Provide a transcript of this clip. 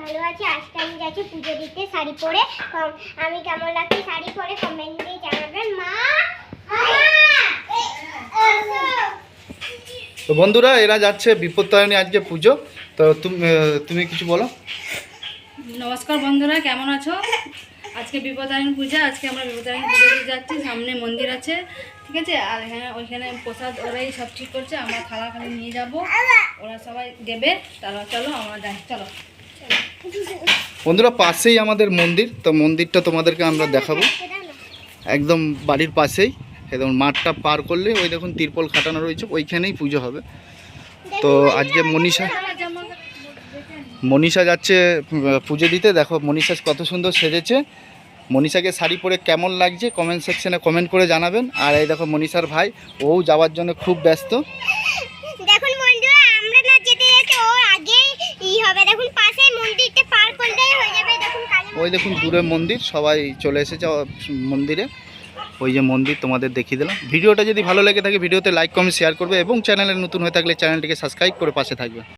ভালো আছি আজকে আমি যাচ্ছি পুজো দিতে শাড়ি পরে। আমি কেমন লাগছে শাড়ি পরে কমেন্ট দিয়ে জানাবেন। মা তো বন্ধুরা এরা যাচ্ছে বিপত্তায়নী আজকে পুজো। তো তুমি তুমি কিছু বলো? নমস্কার বন্ধুরা কেমন আছো? আজকে বিপদায়ন পূজা আজকে আমরা বিপদায়ন পুজো দিয়ে যাচ্ছি। সামনে মন্দির আছে ঠিক আছে? আর এখানে ওইখানে প্রসাদ ওরাই সব ঠিক করছে। আমরা খালা খালি নিয়ে যাব। ওরা সবাই দেবে। তারা চলো আমরা যাই চলো। বন্ধুরা, পাশেই আমাদের মন্দির। তো মন্দিরটা তোমাদেরকে আমরা দেখাবো। একদম বাড়ির পাশেই। একদম মাঠটা পার করলে ওই দেখুন তিরপল খাটানো রয়েছে, ওইখানেই পুজো হবে। তো আজকে মনীষা মনীষা যাচ্ছে পুজো দিতে। দেখো, মনীষা কত সুন্দর সেজেছে। মনীষাকে শাড়ি পরে কেমন লাগছে? কমেন্ট সেকশনে কমেন্ট করে জানাবেন। আর এই দেখো মনীষার ভাই, ও যাওয়ার জন্য খুব ব্যস্ত দেখুন বন্ধুরা আমরা না যেতে যেতে ও আগে ই হবে দেখুন পাশে মন্দিরটা পার করলেই হয়ে যাবে দেখুন কালী ওই দেখুন দূরে মন্দির, সবাই চলে এসেছে মন্দিরে। ওই যে মন্দির তোমাদের দেখিয়ে দিলাম। ভিডিওটা যদি ভালো লেগে থাকে, ভিডিওতে লাইক কমেন্ট শেয়ার করবে এবং চ্যানেলে নতুন হয়ে থাকলে চ্যানেলটিকে সাবস্ক্রাইব করে পাশে থাকবে।